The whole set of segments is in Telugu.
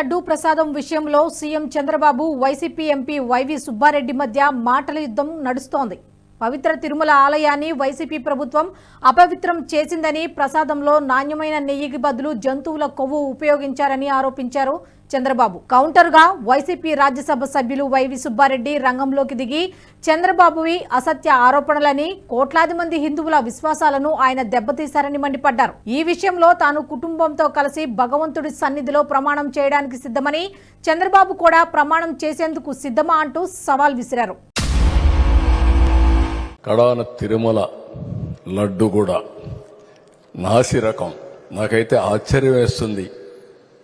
లడ్డూ ప్రసాదం విషయంలో CM Chandrababu YCP MP YV Subba Reddy మధ్య మాటల యుద్ధం నడుస్తోంది. పవిత్ర తిరుమల ఆలయాన్ని వైసీపీ ప్రభుత్వం అపవిత్రం చేసిందని ప్రసాదంలో నాణ్యమైన నెయ్యికి బదులు జంతువుల కొవ్వు ఉపయోగించారని ఆరోపించారు. చంద్రబాబు. కౌంటర్గా వైసీపీ రాజ్యసభ సభ్యులు వైవి సుబ్బారెడ్డి రంగంలోకి దిగి చంద్రబాబువి అసత్య ఆరోపణలని కోట్లాది మంది హిందువుల విశ్వాసాలను ఆయన దెబ్బతీశారని మండిపడ్డారు. ఈ విషయంలో తాను కుటుంబంతో కలిసి భగవంతుడి సన్నిధిలో ప్రమాణం చేయడానికి సిద్ధమని చంద్రబాబు కూడా ప్రమాణం చేసేందుకు సిద్ధమా అంటూ సవాల్ విసిరారు. కడాన తిరుమల లడ్డు కూడా నాసి రకం నాకైతే ఆశ్చర్యం వేస్తుంది.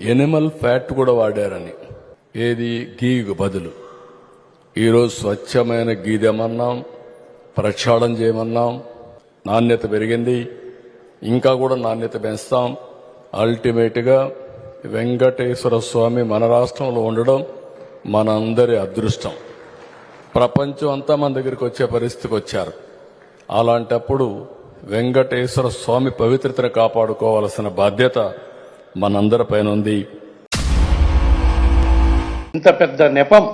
ఎనిమల్ ఫ్యాట్ కూడా వాడారని. ఏది? గీకు బదులు. ఈరోజు స్వచ్ఛమైన గీదేమన్నాం ప్రక్షాళన చేయమన్నాం నాణ్యత పెరిగింది ఇంకా కూడా నాణ్యత పెంచుతాం. అల్టిమేట్గా వెంకటేశ్వర స్వామి మన రాష్ట్రంలో ఉండడం మనందరి అదృష్టం. ప్రపంచం అంతా మన దగ్గరికి వచ్చే పరిస్థితికి వచ్చారు. అలాంటప్పుడు వెంకటేశ్వర స్వామి పవిత్రతను కాపాడుకోవాల్సిన బాధ్యత మనందరి పైన ఉంది. ఇంత పెద్ద నెపం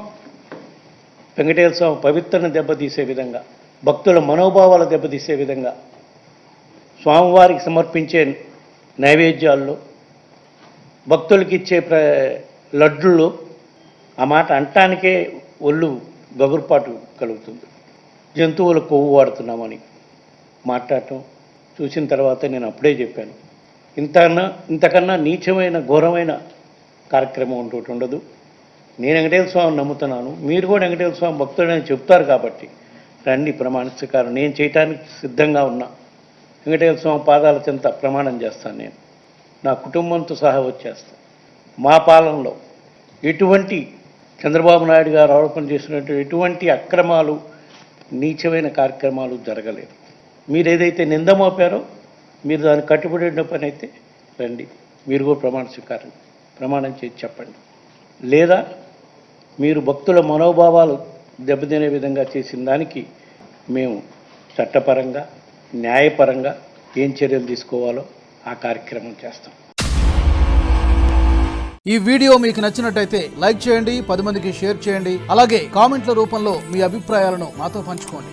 వెంకటేశ్వర స్వామి పవిత్రను దెబ్బతీసే విధంగా భక్తుల మనోభావాలు దెబ్బతీసే విధంగా స్వామివారికి సమర్పించే నైవేద్యాల్లో భక్తులకి ఇచ్చే ప్ర లడ్డుల్లో ఆ మాట అంటానికే ఒళ్ళు గగురుపాటు కలుగుతుంది. జంతువుల కొవ్వు వాడుతున్నామని మాట్లాడటం చూసిన తర్వాత నేను అప్పుడే చెప్పాను. ఇంతకన్నా ఇంతకన్నా నీచమైన ఘోరమైన కార్యక్రమం ఉంటూ ఉండదు. నేను వెంకటేశ్వర స్వామిని నమ్ముతున్నాను. మీరు కూడా వెంకటేశ్వర స్వామి భక్తుడని చెప్తారు కాబట్టి. రండి ప్రమాణ నేను చేయటానికి సిద్ధంగా ఉన్నా. వెంకటేశ్వర స్వామి పాదాల చెంత ప్రమాణం చేస్తాను నేను. నా కుటుంబంతో సహా వచ్చేస్తాను మా పాలనలో ఎటువంటి చంద్రబాబు నాయుడు గారు ఆరోపణ చేసినట్టు ఎటువంటి అక్రమాలు నీచమైన కార్యక్రమాలు జరగలేదు. మీరు ఏదైతే నింద మోపారో మీరు దాన్ని కట్టుబడి ఉన్న పని అయితే రండి. మీరు కూడా ప్రమాణ స్వీకారం ప్రమాణం చేసి చెప్పండి. లేదా మీరు భక్తుల మనోభావాలు దెబ్బతినే విధంగా చేసిన దానికి మేము చట్టపరంగా న్యాయపరంగా ఏం చర్యలు తీసుకోవాలో ఆ కార్యక్రమం చేస్తాం. ఈ వీడియో మీకు నచ్చినట్టయితే లైక్ చేయండి పది మందికి షేర్ చేయండి. అలాగే కామెంట్ల రూపంలో మీ అభిప్రాయాలను మాతో పంచుకోండి.